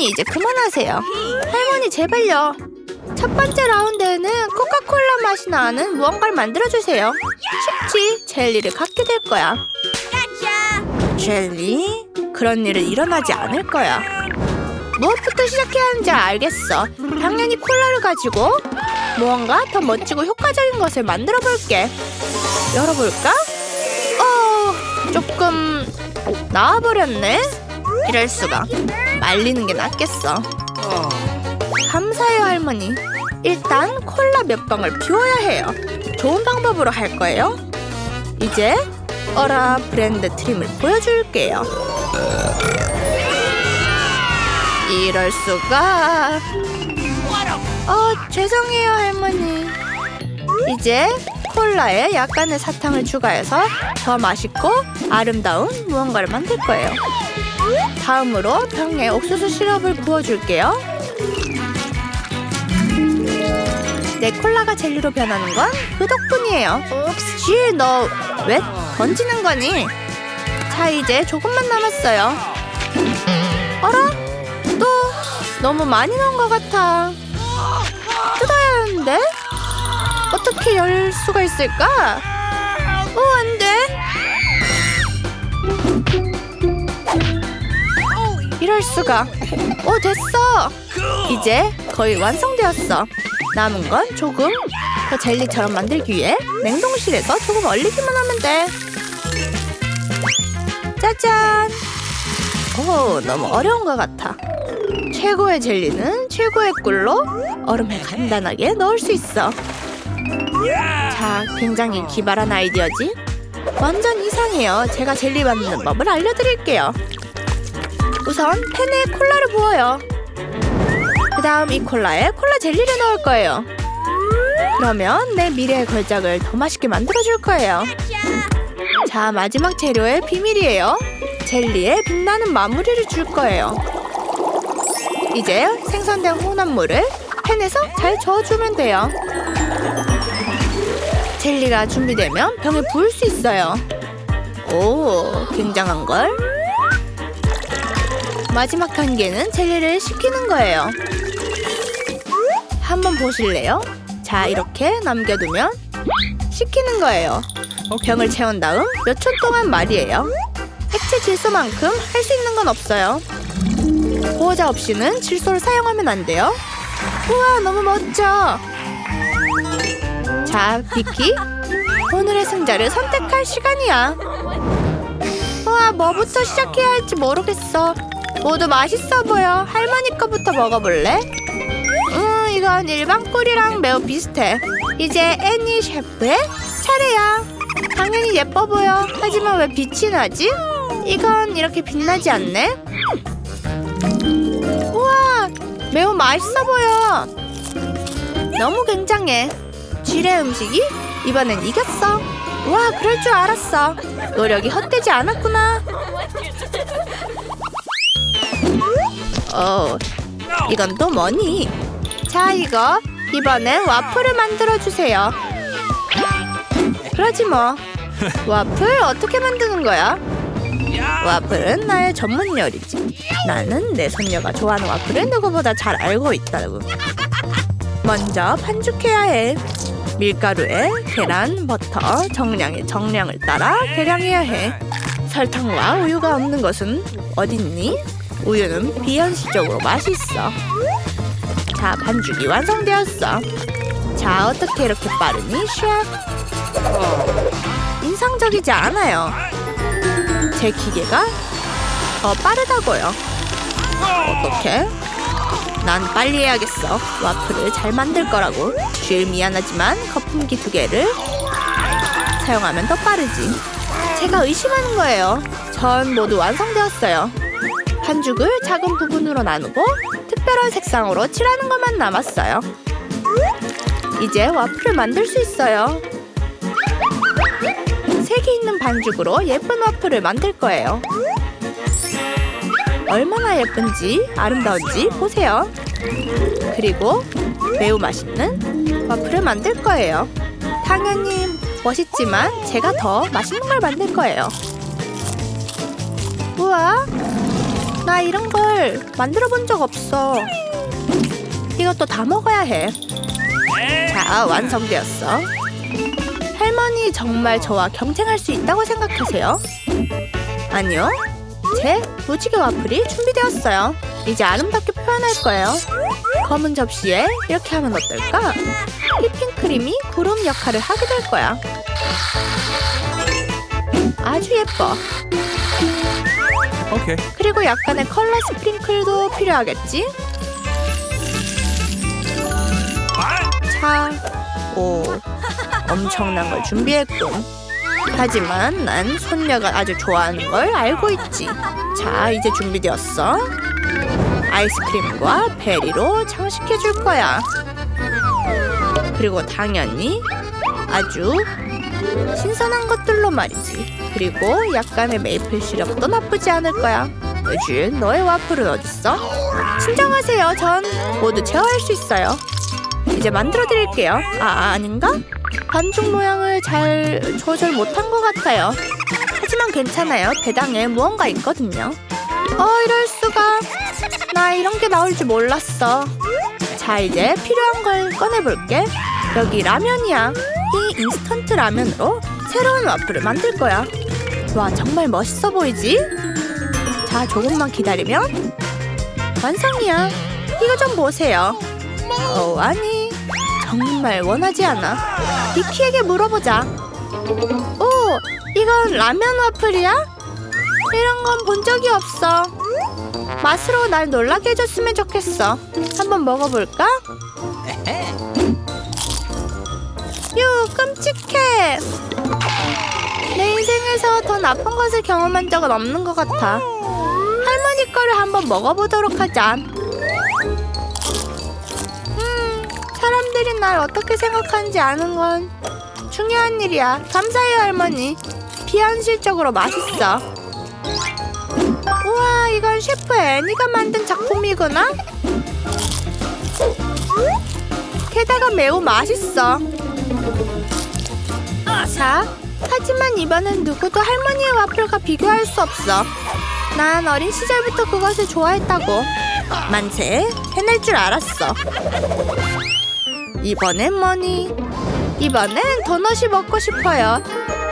할머니 이제 그만하세요. 할머니 제발요. 첫 번째 라운드에는 코카콜라 맛이 나는 무언가를 만들어주세요. 쉽지? 젤리를 갖게 될 거야. 젤리? 그런 일은 일어나지 않을 거야. 무엇부터 시작해야 하는지 알겠어. 당연히 콜라를 가지고 무언가 더 멋지고 효과적인 것을 만들어 볼게. 열어볼까? 어, 조금 나와버렸네. 이럴 수가. 말리는 게 낫겠어. 감사해요, 할머니. 일단 콜라 몇 방울 비워야 해요. 좋은 방법으로 할 거예요. 이제 어라 브랜드 트림을 보여줄게요. 이럴 수가. 어, 죄송해요, 할머니. 이제 콜라에 약간의 사탕을 추가해서 더 맛있고 아름다운 무언가를 만들 거예요. 다음으로 병에 옥수수 시럽을 부어줄게요. 내 콜라가 젤리로 변하는 건 그 덕분이에요. 쥐, 너왜 던지는 거니? 자, 이제 조금만 남았어요. 어라? 또 너무 많이 넣은 것 같아. 뜯어야 하는데? 어떻게 열 수가 있을까? 오, 안 돼. 이럴 수가. 오, 됐어. 이제 거의 완성되었어. 남은 건 조금 더 젤리처럼 만들기 위해 냉동실에서 조금 얼리기만 하면 돼. 짜잔. 오, 너무 어려운 것 같아. 최고의 젤리는 최고의 꿀로 얼음에 간단하게 넣을 수 있어. 자, 굉장히 기발한 아이디어지? 완전 이상해요. 제가 젤리 만드는 법을 알려드릴게요. 우선 팬에 콜라를 부어요. 그 다음 이 콜라에 콜라 젤리를 넣을 거예요. 그러면 내 미래의 걸작을 더 맛있게 만들어줄 거예요. 자, 마지막 재료의 비밀이에요. 젤리에 빛나는 마무리를 줄 거예요. 이제 생선된 혼합물을 팬에서 잘 저어주면 돼요. 젤리가 준비되면 병에 부을 수 있어요. 오, 굉장한 걸. 마지막 단계는 젤리를 식히는 거예요. 한번 보실래요? 자, 이렇게 남겨두면 식히는 거예요. 병을 채운 다음 몇 초 동안 말이에요. 액체 질소만큼 할 수 있는 건 없어요. 보호자 없이는 질소를 사용하면 안 돼요. 우와, 너무 멋져. 자, 비키. 오늘의 승자를 선택할 시간이야. 우와, 뭐부터 시작해야 할지 모르겠어. 모두 맛있어 보여. 할머니 거부터 먹어볼래? 음, 이건 일반 꿀이랑 매우 비슷해. 이제 애니 셰프의 차례야. 당연히 예뻐 보여. 하지만 왜 빛이 나지? 이건 이렇게 빛나지 않네. 우와, 매우 맛있어 보여. 너무 굉장해. 쥐의 음식이 이번엔 이겼어. 와, 그럴 줄 알았어. 노력이 헛되지 않았구나. 어, 이건 또 뭐니? 자, 이거 이번엔 와플을 만들어 주세요. 그러지 뭐. 와플 어떻게 만드는 거야? 와플은 나의 전문 요리지. 나는 내 손녀가 좋아하는 와플을 누구보다 잘 알고 있다고. 먼저 반죽해야 해. 밀가루에 계란, 버터, 정량의 정량을 따라 계량해야 해. 설탕과 우유가 없는 것은 어딨니? 우유는 비현실적으로 맛있어. 자, 반죽이 완성되었어. 자, 어떻게 이렇게 빠르니, 셰프? 인상적이지 않아요. 제 기계가 더 빠르다고요. 어떻게? 난 빨리 해야겠어. 와플을 잘 만들 거라고. 쥐일 미안하지만 거품기 두 개를 사용하면 더 빠르지. 제가 의심하는 거예요. 전 모두 완성되었어요. 반죽을 작은 부분으로 나누고 특별한 색상으로 칠하는 것만 남았어요. 이제 와플을 만들 수 있어요. 색이 있는 반죽으로 예쁜 와플을 만들 거예요. 얼마나 예쁜지 아름다운지 보세요. 그리고 매우 맛있는 와플을 만들 거예요. 당연히 멋있지만 제가 더 맛있는 걸 만들 거예요. 우와, 나 이런 걸 만들어 본 적 없어. 이것도 다 먹어야 해. 자, 완성되었어. 할머니 정말 저와 경쟁할 수 있다고 생각하세요? 아니요. 제 무지개 와플이 준비되었어요. 이제 아름답게 표현할 거예요. 검은 접시에 이렇게 하면 어떨까? 휘핑크림이 구름 역할을 하게 될 거야. 아주 예뻐. Okay. 그리고 약간의 컬러 스프링클도 필요하겠지? 자, 오, 엄청난 걸 준비했군. 하지만 난 손녀가 아주 좋아하는 걸 알고 있지. 자, 이제 준비되었어. 아이스크림과 베리로 장식해 줄 거야. 그리고 당연히 아주 신선한 것들로 말이지. 그리고 약간의 메이플 시럽도 나쁘지 않을 거야. 요즘 너의 와플은 어딨어? 진정하세요. 전 모두 제어할 수 있어요. 이제 만들어 드릴게요. 아, 아닌가? 반죽 모양을 잘 조절 못한 것 같아요. 하지만 괜찮아요. 배당에 무언가 있거든요. 어, 이럴 수가. 나 이런 게 나올 줄 몰랐어. 자, 이제 필요한 걸 꺼내볼게. 여기 라면이야. 이 인스턴트 라면으로 새로운 와플을 만들 거야. 와, 정말 멋있어 보이지? 자, 조금만 기다리면 완성이야. 이거 좀 보세요. 어, 아니. 정말 원하지 않아. 니키에게 물어보자. 오, 이건 라면 와플이야? 이런 건 본 적이 없어. 맛으로 날 놀라게 해줬으면 좋겠어. 한번 먹어볼까? 유, 끔찍해. 내 인생에서 더 나쁜 것을 경험한 적은 없는 것 같아. 할머니 거를 한번 먹어보도록 하자. 음, 사람들이 날 어떻게 생각하는지 아는 건 중요한 일이야. 감사해요, 할머니. 비현실적으로 맛있어. 우와, 이건 셰프 애니가 만든 작품이구나? 게다가 매우 맛있어. 자, 하지만 이번엔 누구도 할머니의 와플과 비교할 수 없어. 난 어린 시절부터 그것을 좋아했다고. 만세, 해낼 줄 알았어. 이번엔 뭐니? 이번엔 도넛이 먹고 싶어요.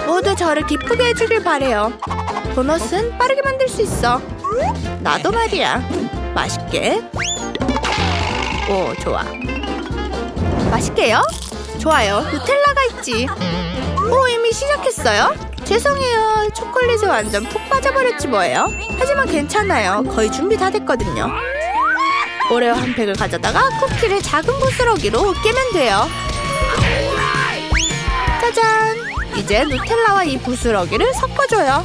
모두 저를 기쁘게 해주길 바래요. 도넛은 빠르게 만들 수 있어. 나도 말이야. 맛있게. 오, 좋아. 맛있게요? 좋아요. 누텔라가 있지. 오, 이미 시작했어요? 죄송해요. 초콜릿에 완전 푹 빠져버렸지 뭐예요. 하지만 괜찮아요. 거의 준비 다 됐거든요. 오레오 한 팩을 가져다가 쿠키를 작은 부스러기로 깨면 돼요. 짜잔! 이제 누텔라와 이 부스러기를 섞어줘요.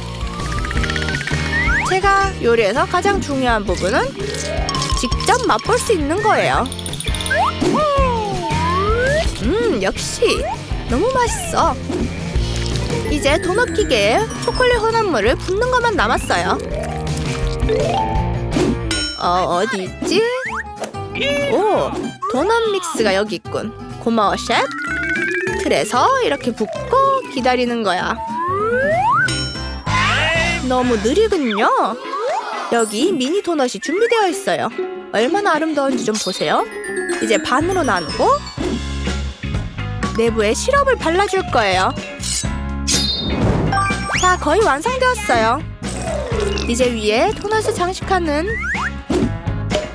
제가 요리에서 가장 중요한 부분은 직접 맛볼 수 있는 거예요. 음, 역시 너무 맛있어. 이제 도넛 기계에 초콜릿 혼합물을 붓는 것만 남았어요. 어, 어디 있지? 오, 도넛 믹스가 여기 있군. 고마워, 셰프. 틀에서 이렇게 붓고 기다리는 거야. 너무 느리군요. 여기 미니 도넛이 준비되어 있어요. 얼마나 아름다운지 좀 보세요. 이제 반으로 나누고 내부에 시럽을 발라줄 거예요. 자, 거의 완성되었어요. 이제 위에 도넛을 장식하는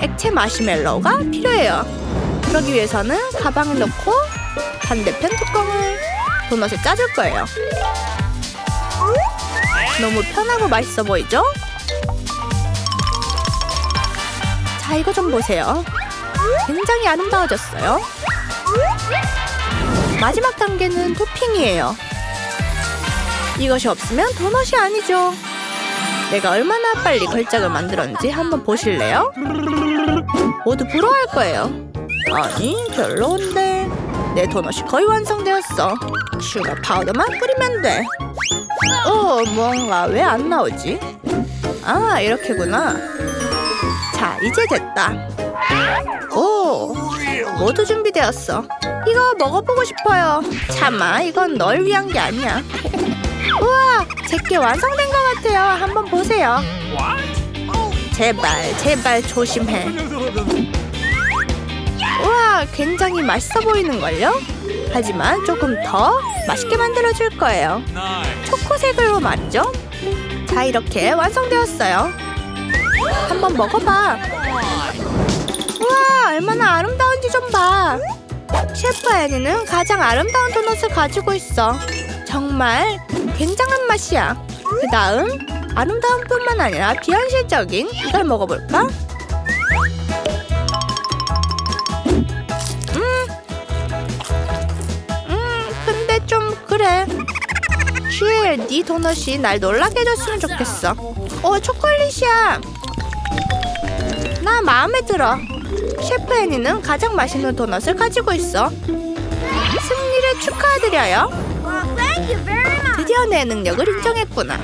액체 마시멜로우가 필요해요. 그러기 위해서는 가방에 넣고 반대편 뚜껑을 도넛에 짜줄 거예요. 너무 편하고 맛있어 보이죠? 자, 이거 좀 보세요. 굉장히 아름다워졌어요. 마지막 단계는 토핑이에요. 이것이 없으면 도넛이 아니죠. 내가 얼마나 빨리 걸작을 만들었는지 한번 보실래요? 모두 부러워할 거예요. 아니, 별로인데. 내 도넛이 거의 완성되었어. 슈가 파우더만 뿌리면 돼. 어, 뭔가 왜 안 나오지? 아, 이렇게구나. 자, 이제 됐다. 오, 모두 준비되었어. 이거 먹어보고 싶어요. 참아, 이건 널 위한 게 아니야. 우와, 제게 완성된 것 같아요. 한번 보세요. 제발 제발 조심해. 우와 굉장히 맛있어 보이는걸요? 하지만 조금 더 맛있게 만들어줄 거예요. 초코색으로 말이죠. 자 이렇게 완성되었어요. 한번 먹어봐. 얼마나 아름다운지 좀 봐. 셰프 애니는 가장 아름다운 도넛을 가지고 있어. 정말 굉장한 맛이야. 그 다음 아름다운 뿐만 아니라 비현실적인 이걸 먹어볼까? 음, 근데 좀 그래. 쉴, 네 도넛이 날 놀라게 해줬으면 좋겠어. 어, 초콜릿이야. 나 마음에 들어. 셰프 애니는 가장 맛있는 도넛을 가지고 있어. 승리를 축하드려요. 드디어 내 능력을 인정했구나.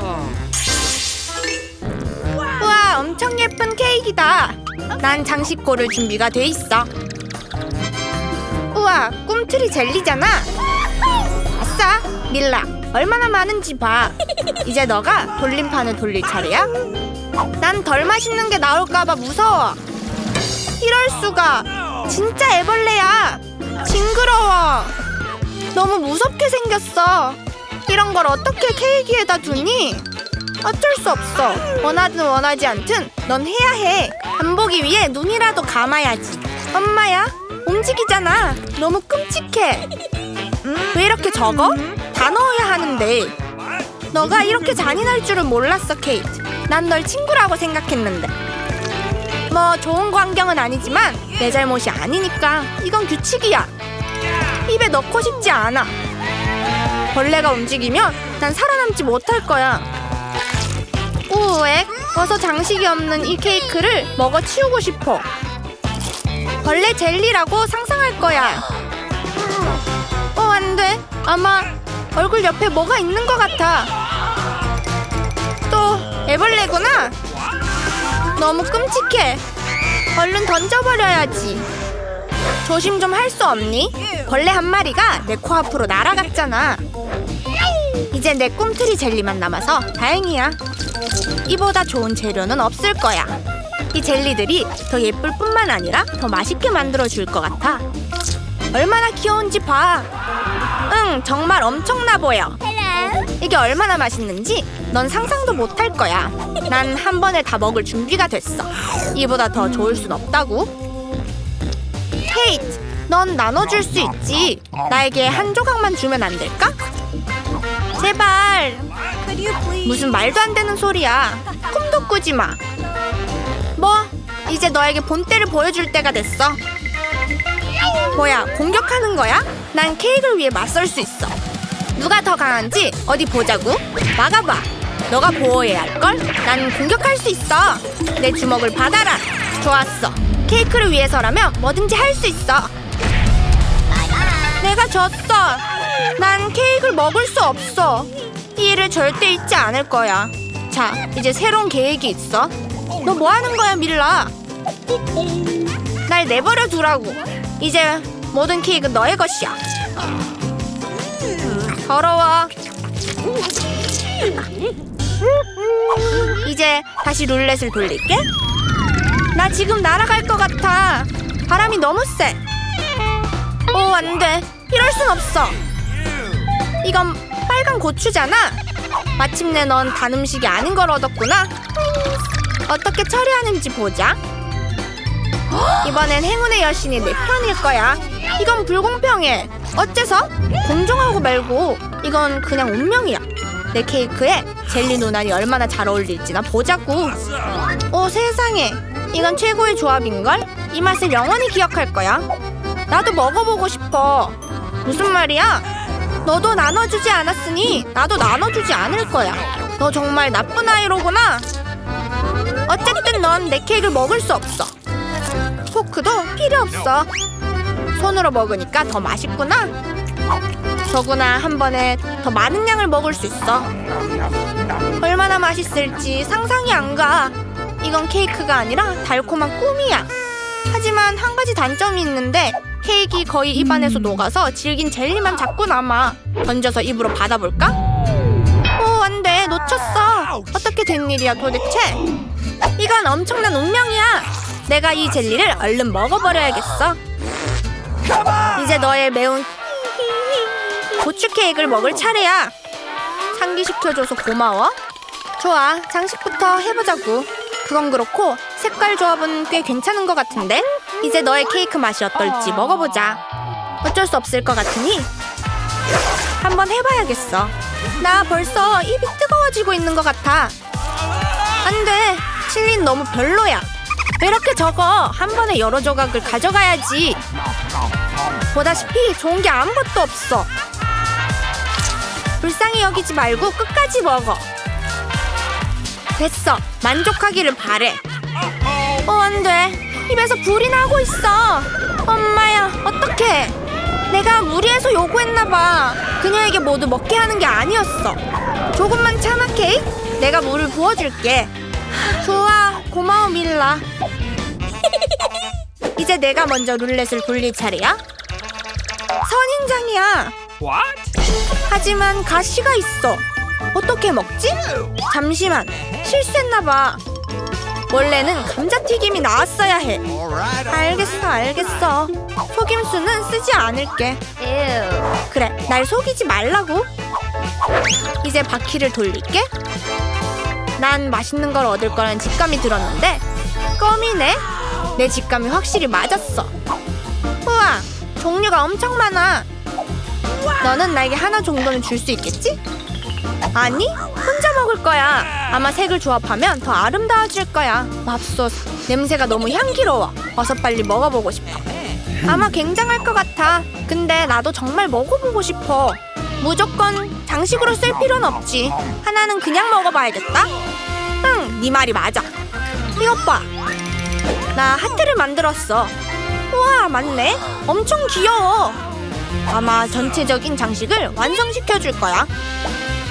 우와, 엄청 예쁜 케이크다. 난 장식 고를 준비가 돼 있어. 우와, 꿈틀이 젤리잖아. 아싸, 밀라. 얼마나 많은지 봐. 이제 너가 돌림판을 돌릴 차례야. 난 덜 맛있는 게 나올까봐 무서워. 이럴 수가. 진짜 애벌레야. 징그러워. 너무 무섭게 생겼어. 이런 걸 어떻게 케이크에다 두니? 어쩔 수 없어. 원하든 원하지 않든 넌 해야 해. 안 보기 위해 눈이라도 감아야지. 엄마야, 움직이잖아. 너무 끔찍해. 왜 이렇게 적어? 다 넣어야 하는데. 너가 이렇게 잔인할 줄은 몰랐어, 케이트. 난 널 친구라고 생각했는데. 뭐 좋은 광경은 아니지만 내 잘못이 아니니까 이건 규칙이야. 입에 넣고 싶지 않아. 벌레가 움직이면 난 살아남지 못할 거야. 우엑, 어서 장식이 없는 이 케이크를 먹어 치우고 싶어. 벌레 젤리라고 상상할 거야. 어, 안 돼. 아마 얼굴 옆에 뭐가 있는 것 같아. 또 애벌레구나. 너무 끔찍해. 얼른 던져버려야지. 조심 좀 할 수 없니? 벌레 한 마리가 내 코 앞으로 날아갔잖아. 이제 내 꿈틀이 젤리만 남아서 다행이야. 이보다 좋은 재료는 없을 거야. 이 젤리들이 더 예쁠 뿐만 아니라 더 맛있게 만들어 줄 것 같아. 얼마나 귀여운지 봐. 응, 정말 엄청나 보여. 이게 얼마나 맛있는지 넌 상상도 못할 거야. 난 한 번에 다 먹을 준비가 됐어. 이보다 더 좋을 순 없다고. 케이트, 넌 나눠줄 수 있지. 나에게 한 조각만 주면 안 될까? 제발. 무슨 말도 안 되는 소리야. 꿈도 꾸지 마. 뭐, 이제 너에게 본때를 보여줄 때가 됐어. 뭐야, 공격하는 거야? 난 케이크를 위해 맞설 수 있어. 누가 더 강한지 어디 보자고. 막아봐. 너가 보호해야 할걸? 난 공격할 수 있어. 내 주먹을 받아라. 좋았어. 케이크를 위해서라면 뭐든지 할 수 있어. 내가 졌어. 난 케이크를 먹을 수 없어. 이 일을 절대 잊지 않을 거야. 자, 이제 새로운 계획이 있어. 너 뭐 하는 거야, 밀라? 날 내버려 두라고. 이제 모든 케이크 너의 것이야. 더러워. 이제 다시 룰렛을 돌릴게. 나 지금 날아갈 것 같아. 바람이 너무 세. 오, 안 돼. 이럴 순 없어. 이건 빨간 고추잖아. 마침내 넌 단 음식이 아닌 걸 얻었구나. 어떻게 처리하는지 보자. 이번엔 행운의 여신이 내 편일 거야. 이건 불공평해. 어째서? 공정하고 말고 이건 그냥 운명이야. 내 케이크에 젤리 노란이 얼마나 잘 어울릴지나 보자고. 오 세상에. 이건 최고의 조합인걸? 이 맛을 영원히 기억할 거야. 나도 먹어보고 싶어. 무슨 말이야? 너도 나눠주지 않았으니 나도 나눠주지 않을 거야. 너 정말 나쁜 아이로구나. 어쨌든 넌 내 케이크를 먹을 수 없어. 포크도 필요 없어. 손으로 먹으니까 더 맛있구나. 더구나 한 번에 더 많은 양을 먹을 수 있어. 얼마나 맛있을지 상상이 안 가. 이건 케이크가 아니라 달콤한 꿈이야. 하지만 한 가지 단점이 있는데 케이크 거의 입안에서 녹아서 질긴 젤리만 자꾸 남아. 던져서 입으로 받아볼까? 오, 안 돼. 놓쳤어. 어떻게 된 일이야 도대체? 이건 엄청난 운명이야. 내가 이 젤리를 얼른 먹어버려야겠어. 이제 너의 매운 고추 케이크를 먹을 차례야. 상기시켜줘서 고마워. 좋아, 장식부터 해보자고. 그건 그렇고 색깔 조합은 꽤 괜찮은 것 같은데? 이제 너의 케이크 맛이 어떨지 먹어보자. 어쩔 수 없을 것 같으니 한번 해봐야겠어. 나 벌써 입이 뜨거워지고 있는 것 같아. 안 돼. 칠린 너무 별로야. 왜 이렇게 적어? 한 번에 여러 조각을 가져가야지. 보다시피 좋은 게 아무것도 없어. 불쌍히 여기지 말고 끝까지 먹어. 됐어. 만족하기를 바래. 어, 안 돼. 입에서 불이 나고 있어. 엄마야, 어떡해. 내가 무리해서 요구했나봐. 그녀에게 모두 먹게 하는 게 아니었어. 조금만 참아, 케이크. 내가 물을 부어줄게. 좋아, 고마워, 밀라. 이제 내가 먼저 룰렛을 돌릴 차례야. 선인장이야. 하지만 가시가 있어. 어떻게 먹지? 잠시만, 실수했나 봐. 원래는 감자튀김이 나왔어야 해. 알겠어, 알겠어. 속임수는 쓰지 않을게. 그래, 날 속이지 말라고. 이제 바퀴를 돌릴게. 난 맛있는 걸 얻을 거라는 직감이 들었는데 껌이네. 내 직감이 확실히 맞았어. 우와, 종류가 엄청 많아. 너는 나에게 하나 정도는 줄 수 있겠지? 아니, 혼자 먹을 거야. 아마 색을 조합하면 더 아름다워질 거야. 맙소사, 냄새가 너무 향기로워. 어서 빨리 먹어보고 싶어. 아마 굉장할 것 같아. 근데 나도 정말 먹어보고 싶어. 무조건 장식으로 쓸 필요는 없지. 하나는 그냥 먹어봐야겠다. 응, 네 말이 맞아. 이것 봐. 나 하트를 만들었어. 우와, 맞네. 엄청 귀여워. 아마 전체적인 장식을 완성시켜 줄 거야.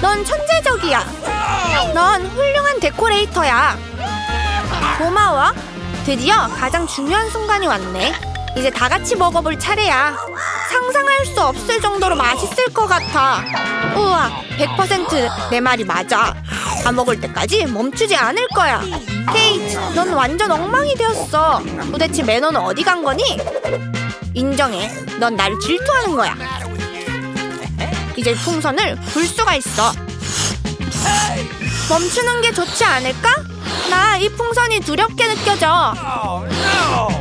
넌 천재적이야. 넌 훌륭한 데코레이터야. 고마워. 드디어 가장 중요한 순간이 왔네. 이제 다 같이 먹어볼 차례야. 상상할 수 없을 정도로 맛있을 것 같아. 우와, 100%내 말이 맞아. 다 먹을 때까지 멈추지 않을 거야. 케이트, 넌 완전 엉망이 되었어. 도대체 매너는 어디 간 거니? 인정해. 넌 나를 질투하는 거야. 이제 풍선을 불 수가 있어. 멈추는 게 좋지 않을까? 나 이 풍선이 두렵게 느껴져.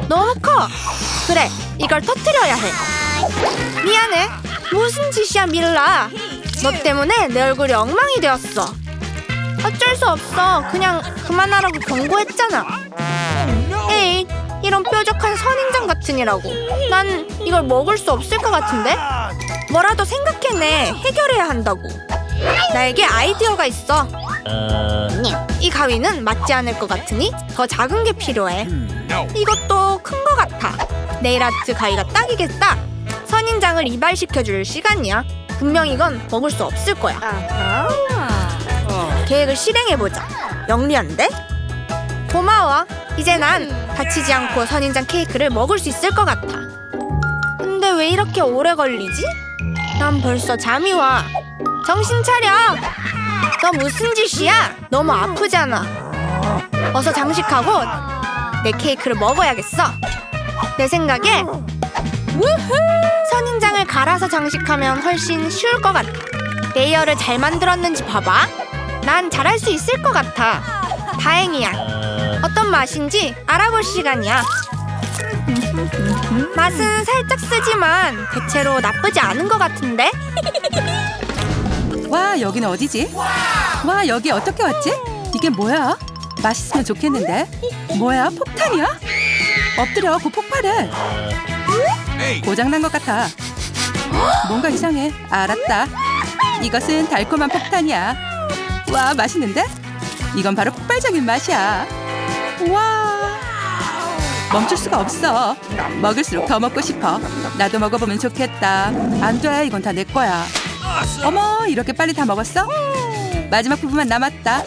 너무 커. 그래, 이걸 터트려야 해. 미안해. 무슨 짓이야, 밀라. 너 때문에 내 얼굴이 엉망이 되었어. 어쩔 수 없어. 그냥 그만하라고 경고했잖아. 에이, 이런 뾰족한 선인장 같으니라고. 난 이걸 먹을 수 없을 것 같은데? 뭐라도 생각해내. 해결해야 한다고. 나에게 아이디어가 있어. 이 가위는 맞지 않을 것 같으니 더 작은 게 필요해. 이것도 큰 것 같아. 네일 아트 가위가 딱이겠다. 선인장을 이발시켜줄 시간이야. 분명 이건 먹을 수 없을 거야. 계획을 실행해보자. 영리한데? 고마워. 이제 난 다치지 않고 선인장 케이크를 먹을 수 있을 것 같아. 근데 왜 이렇게 오래 걸리지? 난 벌써 잠이 와. 정신 차려. 너 무슨 짓이야? 너무 아프잖아. 어서 장식하고 내 케이크를 먹어야겠어. 내 생각에 선인 갈아서 장식하면 훨씬 쉬울 것 같아. 레이어를 잘 만들었는지 봐봐. 난 잘할 수 있을 것 같아. 다행이야. 어떤 맛인지 알아볼 시간이야. 맛은 살짝 쓰지만 대체로 나쁘지 않은 것 같은데? 와 여기는 어디지? 와 여기 어떻게 왔지? 이게 뭐야? 맛있으면 좋겠는데? 뭐야 폭탄이야? 엎드려 곧 폭발해 고장난 것 같아 뭔가 이상해. 알았다. 이것은 달콤한 폭탄이야. 와 맛있는데? 이건 바로 폭발적인 맛이야. 와. 멈출 수가 없어. 먹을수록 더 먹고 싶어. 나도 먹어보면 좋겠다. 안 돼. 이건 다 내 거야. 어머 이렇게 빨리 다 먹었어? 마지막 부분만 남았다.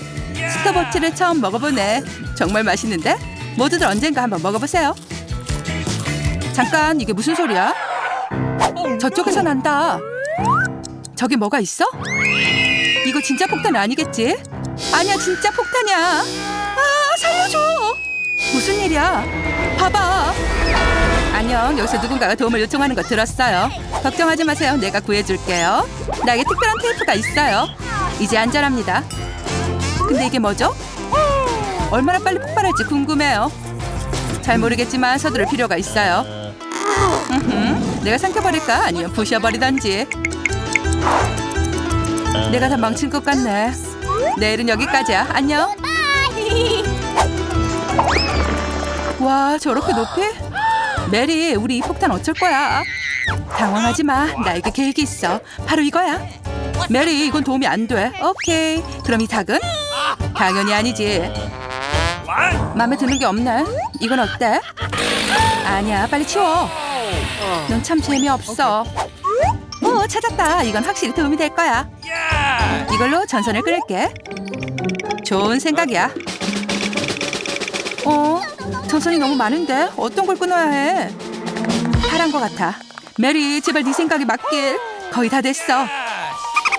스타버치를 처음 먹어보네. 정말 맛있는데? 모두들 언젠가 한번 먹어보세요. 잠깐 이게 무슨 소리야? 저쪽에서 난다 저기 뭐가 있어? 이거 진짜 폭탄 아니겠지? 아니야 진짜 폭탄이야 아 살려줘. 무슨 일이야? 봐봐. 안녕. 여기서 누군가가 도움을 요청하는 거 들었어요. 걱정하지 마세요. 내가 구해줄게요. 나에게 특별한 테이프가 있어요. 이제 안전합니다. 근데 이게 뭐죠? 얼마나 빨리 폭발할지 궁금해요. 잘 모르겠지만 서두를 필요가 있어요. 음흠, 내가 삼켜버릴까? 아니면 부셔버리던지. 내가 다 망친 것 같네. 내일은 여기까지야. 안녕. 와, 저렇게 높이? 메리, 우리 이 폭탄 어쩔 거야? 당황하지 마. 나에게 계획이 있어. 바로 이거야. 메리, 이건 도움이 안 돼. 오케이. 그럼 이 닭은? 당연히 아니지. 마음에 드는 게 없네. 이건 어때? 아니야, 빨리 치워. 넌 참 재미없어. 오, 찾았다. 이건 확실히 도움이 될 거야. 이걸로 전선을 끊을게. 좋은 생각이야. 어, 전선이 너무 많은데 어떤 걸 끊어야 해? 파란 것 같아. 메리, 제발 네 생각에 맞길. 거의 다 됐어.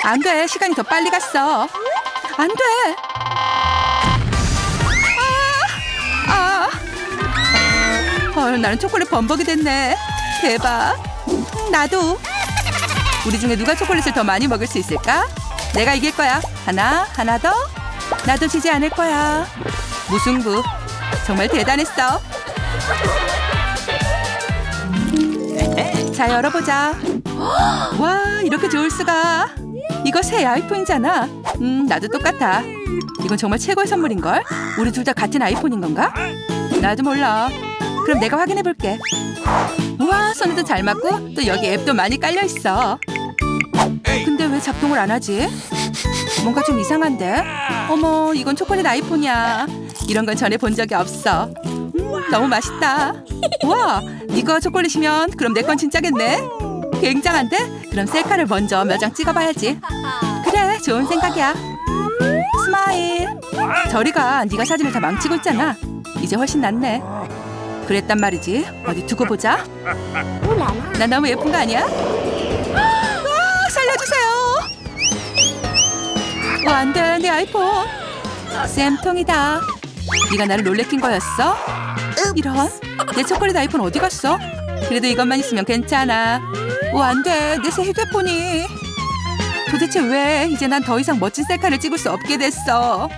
안 돼, 시간이 더 빨리 갔어. 안 돼. 아, 아. 헐, 나는 초콜릿 범벅이 됐네. 대박. 나도. 우리 중에 누가 초콜릿을 더 많이 먹을 수 있을까? 내가 이길 거야. 하나, 하나 더. 나도 지지 않을 거야. 무승부. 정말 대단했어. 자, 열어보자. 와, 이렇게 좋을 수가. 이거 새 아이폰이잖아. 음, 나도 똑같아. 이건 정말 최고의 선물인걸? 우리 둘 다 같은 아이폰인 건가? 나도 몰라. 그럼 내가 확인해 볼게. 손도 잘 맞고 또 여기 앱도 많이 깔려 있어. 근데 왜 작동을 안 하지? 뭔가 좀 이상한데? 어머, 이건 초콜릿 아이폰이야. 이런 건 전에 본 적이 없어. 음, 너무 맛있다. 우와, 이거 초콜릿이면 그럼 내 건 진짜겠네? 굉장한데? 그럼 셀카를 먼저 몇 장 찍어봐야지. 그래, 좋은 생각이야. 스마일. 저리 가. 네가 사진을 다 망치고 있잖아. 이제 훨씬 낫네. 그랬단 말이지. 어디 두고 보자. 나 너무 예쁜 거 아니야? 아, 살려주세요. 와, 안 돼. 내 아이폰. 쌤통이다. 네가 나를 놀래킨 거였어? 이런. 내 초콜릿 아이폰 어디 갔어? 그래도 이것만 있으면 괜찮아. 와, 안 돼. 내 새 휴대폰이. 도대체 왜 이제 난 더 이상 멋진 셀카를 찍을 수 없게 됐어?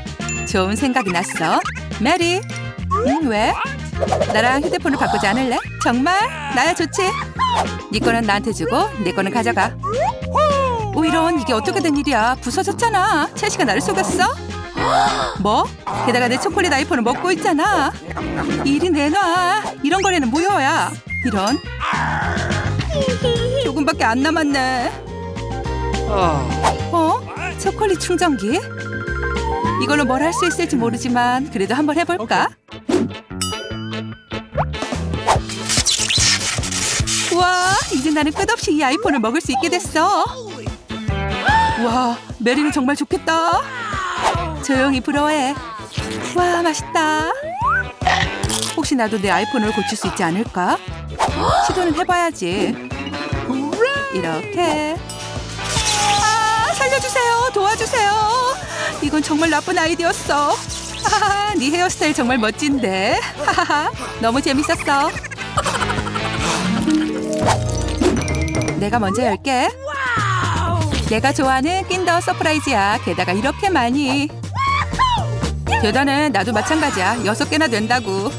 좋은 생각이 났어. 메리. 응, 왜? 나랑 휴대폰을 바꾸지 않을래? 정말? 나야 좋지. 네 거는 나한테 주고 내 거는 가져가. 오 이런 이게 어떻게 된 일이야? 부서졌잖아. 채시가 나를 속였어? 뭐? 게다가 내 초콜릿 아이폰을 먹고 있잖아. 이리 내놔. 이런 거래는 무효야. 이런. 조금밖에 안 남았네. 어? 초콜릿 충전기? 이걸로 뭘 할 수 있을지 모르지만 그래도 한번 해볼까? 와, 이제 나는 끝없이 이 아이폰을 먹을 수 있게 됐어. 와, 메리는 정말 좋겠다. 조용히 부러워해. 와, 맛있다. 혹시 나도 내 아이폰을 고칠 수 있지 않을까? 시도는 해봐야지. 이렇게. 아, 살려주세요. 도와주세요. 이건 정말 나쁜 아이디였어. 하하하, 네 헤어스타일 정말 멋진데. 하하하, 너무 재밌었어. 내가 먼저 열게. 내가 좋아하는 낀더 서프라이즈야. 게다가 이렇게 많이. 대단해. 나도 마찬가지야. 여섯 개나 된다고.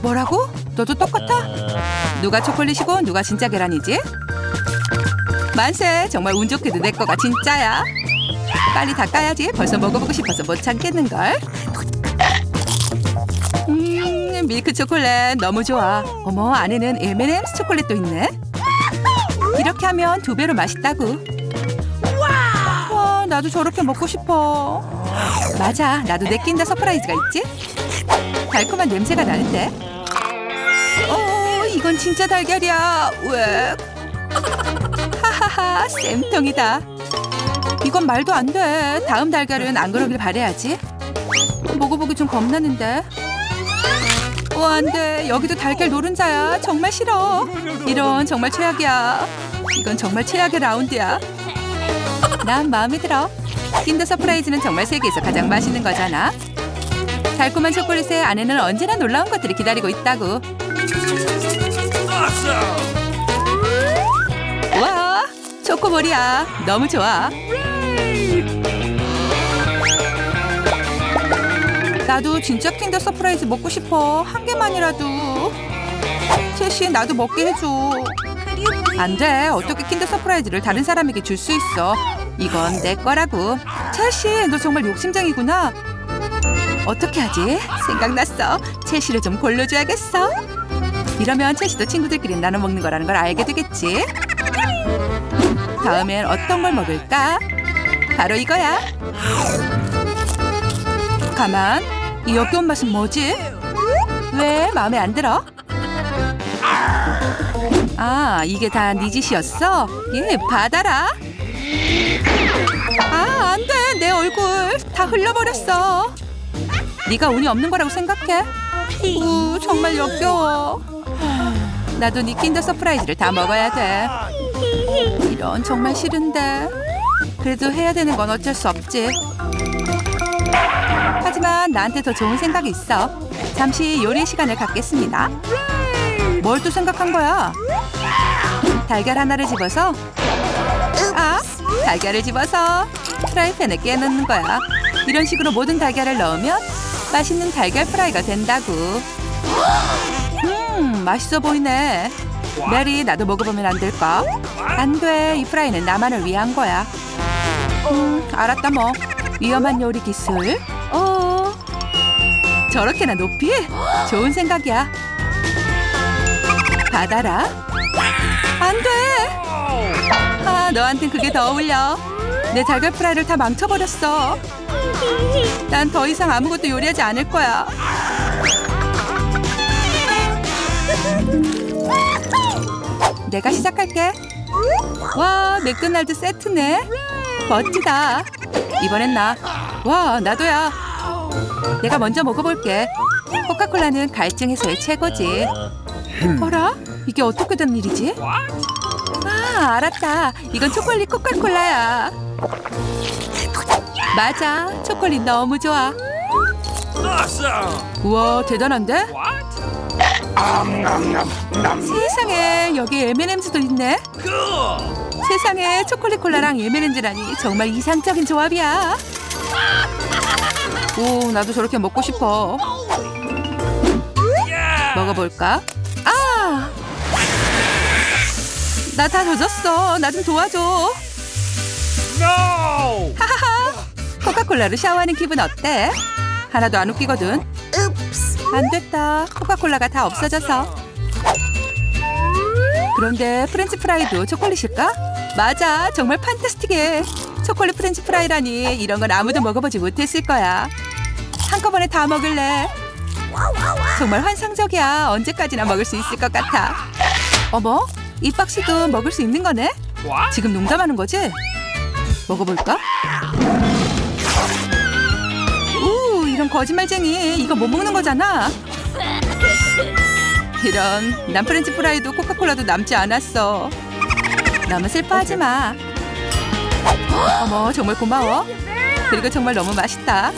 뭐라고? 너도 똑같아? 누가 초콜릿이고 누가 진짜 계란이지? 만세. 정말 운 좋게도 내 거가 진짜야. 빨리 닦아야지. 벌써 먹어보고 싶어서 못 참겠는걸. 음, 밀크 초콜릿 너무 좋아. 어머, 안에는 M&M's 초콜릿도 있네. 이렇게 하면 두 배로 맛있다고. 와, 나도 저렇게 먹고 싶어. 맞아, 나도 내 낀다 서프라이즈가 있지? 달콤한 냄새가 나는데. 어, 이건 진짜 달걀이야. 왜? 하하하, 쌤통이다. 이건 말도 안 돼. 다음 달걀은 안 그러길 바래야지. 먹어보기 좀 겁나는데. 어, 안 돼. 여기도 달걀 노른자야. 정말 싫어. 이런 정말 최악이야. 이건 정말 최악의 라운드야. 난 마음에 들어. 킨더 서프라이즈는 정말 세계에서 가장 맛있는 거잖아. 달콤한 초콜릿에 안에는 언제나 놀라운 것들이 기다리고 있다고. 와, 초코볼이야. 너무 좋아. 나도 진짜 킨더 서프라이즈 먹고 싶어. 한 개만이라도. 채시, 나도 먹게 해줘. 안 돼. 어떻게 킨더 서프라이즈를 다른 사람에게 줄 수 있어? 이건 내 거라고. 채시, 너 정말 욕심쟁이구나. 어떻게 하지? 생각났어. 채시를 좀 골라줘야겠어. 이러면 채시도 친구들끼리 나눠 먹는 거라는 걸 알게 되겠지. 다음엔 어떤 걸 먹을까? 바로 이거야. 가만. 이 역겨운 맛은 뭐지? 왜 마음에 안 들어? 아, 이게 다 네 짓이었어? 예, 받아라. 아, 안 돼. 내 얼굴 다 흘려버렸어. 네가 운이 없는 거라고 생각해? 우, 정말 역겨워. 나도 네 킨더 서프라이즈를 다 먹어야 돼. 이런 정말 싫은데. 그래도 해야 되는 건 어쩔 수 없지. 하지만 나한테 더 좋은 생각이 있어. 잠시 요리 시간을 갖겠습니다. 뭘 또 생각한 거야? 달걀 하나를 집어서 아, 달걀을 집어서 프라이팬에 깨놓는 거야. 이런 식으로 모든 달걀을 넣으면 맛있는 달걀 프라이가 된다고. 음, 맛있어 보이네. 메리, 나도 먹어보면 안 될까? 안 돼. 이 프라이는 나만을 위한 거야. 음, 알았다 뭐. 위험한 요리 기술. 어. 저렇게나 높이? 좋은 생각이야. 받아라. 안 돼. 아, 너한텐 그게 더 어울려. 내 달걀 프라이를 다 망쳐버렸어. 난 더 이상 아무것도 요리하지 않을 거야. 내가 시작할게. 와, 맥도날드 세트네. 멋지다. 이번엔 나. 와, 나도야. 내가 먼저 먹어볼게. 코카콜라는 갈증 해소에 최고지. 어라? 이게 어떻게 된 일이지? 아, 알았다. 이건 초콜릿 코카콜라야. 맞아. 초콜릿 너무 좋아. 우와, 대단한데? 세상에, 여기 M&Ms도 있네. 세상에, 초콜릿 콜라랑 M&Ms라니 정말 이상적인 조합이야. 오, 나도 저렇게 먹고 싶어. 먹어볼까? 나 다 젖었어. 나 좀 도와줘. 코카콜라로 샤워하는 기분 어때? 하나도 안 웃기거든. 안 됐다. 코카콜라가 다 없어져서. 그런데 프렌치 프라이도 초콜릿일까? 맞아. 정말 판타스틱해. 초콜릿 프렌치 프라이라니 이런 건 아무도 먹어보지 못했을 거야. 한꺼번에 다 먹을래. 정말 환상적이야. 언제까지나 먹을 수 있을 것 같아. 어머, 이 박스도 먹을 수 있는 거네? 지금 농담하는 거지? 먹어볼까? 우, 이런 거짓말쟁이. 이거 못 먹는 거잖아. 이런, 난 프렌치 프라이도 코카콜라도 남지 않았어. 너무 슬퍼하지 마. 어머, 정말 고마워. 그리고 정말 너무 맛있다.